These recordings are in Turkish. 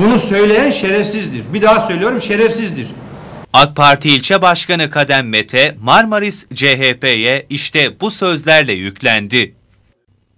Bunu söyleyen şerefsizdir. Bir daha söylüyorum şerefsizdir. AK Parti ilçe başkanı Kadem Mete, Marmaris CHP'ye işte bu sözlerle yüklendi.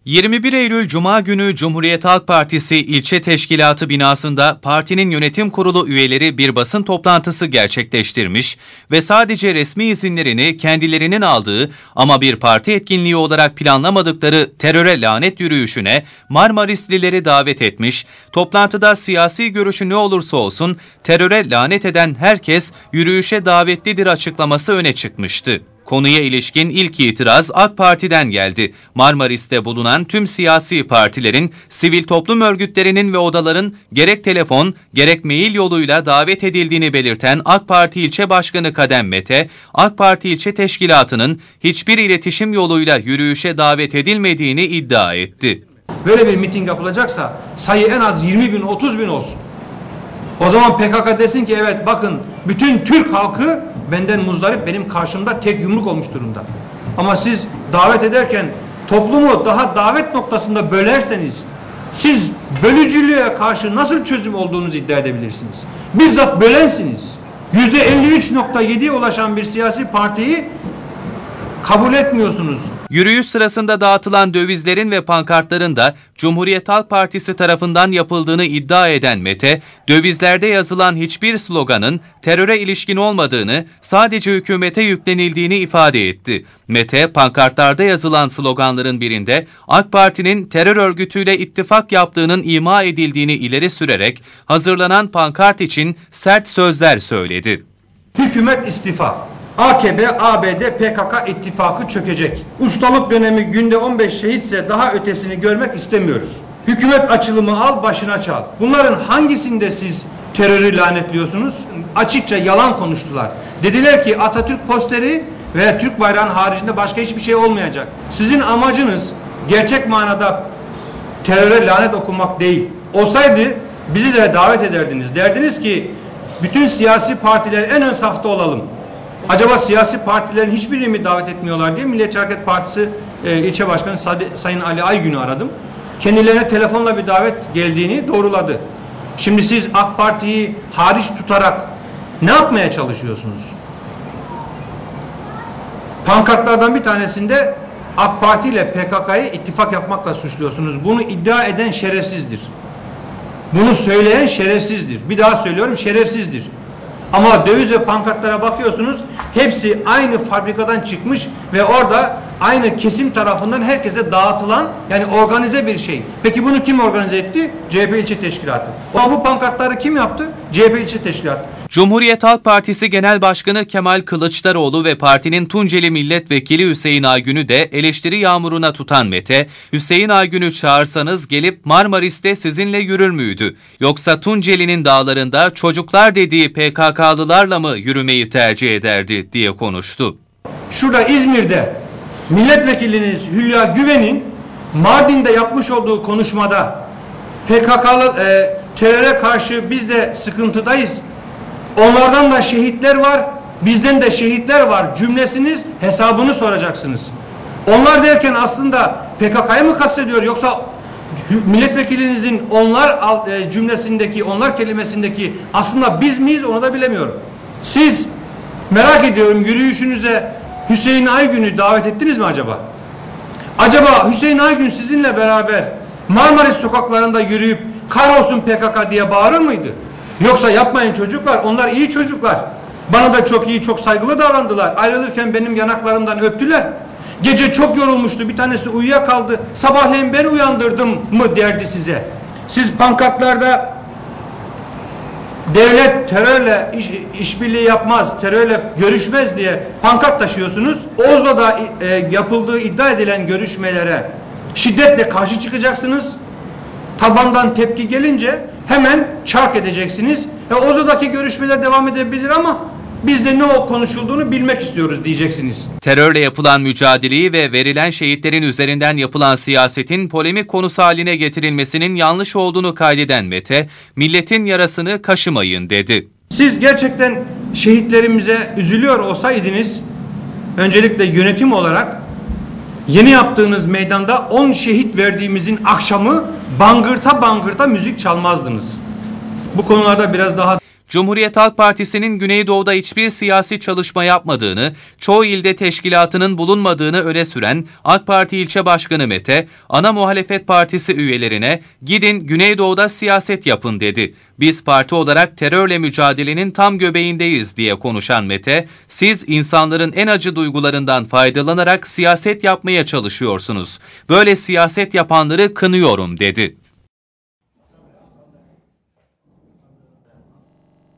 21 Eylül Cuma günü Cumhuriyet Halk Partisi ilçe teşkilatı binasında partinin yönetim kurulu üyeleri bir basın toplantısı gerçekleştirmiş ve sadece resmi izinlerini kendilerinin aldığı ama bir parti etkinliği olarak planlamadıkları teröre lanet yürüyüşüne Marmarislileri davet etmiş, toplantıda siyasi görüşü ne olursa olsun teröre lanet eden herkes yürüyüşe davetlidir açıklaması öne çıkmıştı. Konuya ilişkin ilk itiraz AK Parti'den geldi. Marmaris'te bulunan tüm siyasi partilerin, sivil toplum örgütlerinin ve odaların gerek telefon gerek mail yoluyla davet edildiğini belirten AK Parti ilçe başkanı Kadem Mete, AK Parti ilçe teşkilatının hiçbir iletişim yoluyla yürüyüşe davet edilmediğini iddia etti. Böyle bir miting yapılacaksa sayı en az 20 bin 30 bin olsun. O zaman PKK desin ki evet bakın bütün Türk halkı benden muzdarip benim karşımda tek yumruk olmuş durumda. Ama siz davet ederken toplumu daha davet noktasında bölerseniz siz bölücülüğe karşı nasıl çözüm olduğunuzu iddia edebilirsiniz. Bizzat bölensiniz. Yüzde 53.7'ye ulaşan bir siyasi partiyi kabul etmiyorsunuz. Yürüyüş sırasında dağıtılan dövizlerin ve pankartların da Cumhuriyet Halk Partisi tarafından yapıldığını iddia eden Mete, dövizlerde yazılan hiçbir sloganın teröre ilişkin olmadığını, sadece hükümete yüklenildiğini ifade etti. Mete, pankartlarda yazılan sloganların birinde AK Parti'nin terör örgütüyle ittifak yaptığının ima edildiğini ileri sürerek hazırlanan pankart için sert sözler söyledi. Hükümet istifa. AKP, ABD, PKK ittifakı çökecek. Ustalık dönemi günde 15 şehitse daha ötesini görmek istemiyoruz. Hükümet açılımı al başına çal. Bunların hangisinde siz terörü lanetliyorsunuz? Açıkça yalan konuştular. Dediler ki Atatürk posteri ve Türk bayrağının haricinde başka hiçbir şey olmayacak. Sizin amacınız gerçek manada teröre lanet okumak değil. Olsaydı bizi de davet ederdiniz. Derdiniz ki bütün siyasi partiler en ön safta olalım. Acaba siyasi partilerin hiçbirini mi davet etmiyorlar diye Milliyetçi Hareket Partisi e, ilçe başkanı Sayın Ali Aygün'ü aradım. Kendilerine telefonla bir davet geldiğini doğruladı. Şimdi siz AK Parti'yi hariç tutarak ne yapmaya çalışıyorsunuz? Pankartlardan bir tanesinde AK Parti ile PKK'yı ittifak yapmakla suçluyorsunuz. Bunu iddia eden şerefsizdir. Bunu söyleyen şerefsizdir. Bir daha söylüyorum şerefsizdir. Ama döviz ve pankartlara bakıyorsunuz hepsi aynı fabrikadan çıkmış ve orada aynı kesim tarafından herkese dağıtılan yani organize bir şey. Peki bunu kim organize etti? CHP ilçe teşkilatı. Ama bu pankartları kim yaptı? CHP ilçe teşkilatı. Cumhuriyet Halk Partisi Genel Başkanı Kemal Kılıçdaroğlu ve partinin Tunceli Milletvekili Hüseyin Aygün'ü de eleştiri yağmuruna tutan Mete, Hüseyin Aygün'ü çağırsanız gelip Marmaris'te sizinle yürür müydü? Yoksa Tunceli'nin dağlarında çocuklar dediği PKK'lılarla mı yürümeyi tercih ederdi diye konuştu. Şurada İzmir'de milletvekiliniz Hülya Güven'in Mardin'de yapmış olduğu konuşmada PKK'lı e, teröre karşı biz de sıkıntıdayız Onlardan da şehitler var, bizden de şehitler var cümlesiniz hesabını soracaksınız. Onlar derken aslında PKK'yı mı kastediyor yoksa milletvekilinizin onlar e, cümlesindeki, onlar kelimesindeki aslında biz miyiz onu da bilemiyorum. Siz merak ediyorum yürüyüşünüze Hüseyin Aygün'ü davet ettiniz mi acaba? Acaba Hüseyin Aygün sizinle beraber Marmaris sokaklarında yürüyüp kahrolsun PKK diye bağırır mıydı? Yoksa yapmayın çocuklar. Onlar iyi çocuklar. Bana da çok iyi, çok saygılı davrandılar. Ayrılırken benim yanaklarımdan öptüler. Gece çok yorulmuştu. Bir tanesi uyuyakaldı. Sabahleyin ben uyandırdım mı derdi size. Siz pankartlarda devlet terörle iş, işbirliği yapmaz, terörle görüşmez diye pankart taşıyorsunuz. Oslo'da e, yapıldığı iddia edilen görüşmelere şiddetle karşı çıkacaksınız. Tabandan tepki gelince hemen çark edeceksiniz. E, Oza'daki görüşmeler devam edebilir ama biz de ne o konuşulduğunu bilmek istiyoruz diyeceksiniz. Terörle yapılan mücadeleyi ve verilen şehitlerin üzerinden yapılan siyasetin polemik konusu haline getirilmesinin yanlış olduğunu kaydeden Mete, milletin yarasını kaşımayın dedi. Siz gerçekten şehitlerimize üzülüyor olsaydınız, öncelikle yönetim olarak yeni yaptığınız meydanda 10 şehit verdiğimizin akşamı bangırta bangırta müzik çalmazdınız. bu konularda biraz daha Cumhuriyet Halk Partisi'nin Güneydoğu'da hiçbir siyasi çalışma yapmadığını, çoğu ilde teşkilatının bulunmadığını öne süren AK Parti ilçe başkanı Mete, ana muhalefet partisi üyelerine gidin Güneydoğu'da siyaset yapın dedi. Biz parti olarak terörle mücadelenin tam göbeğindeyiz diye konuşan Mete, siz insanların en acı duygularından faydalanarak siyaset yapmaya çalışıyorsunuz. Böyle siyaset yapanları kınıyorum dedi.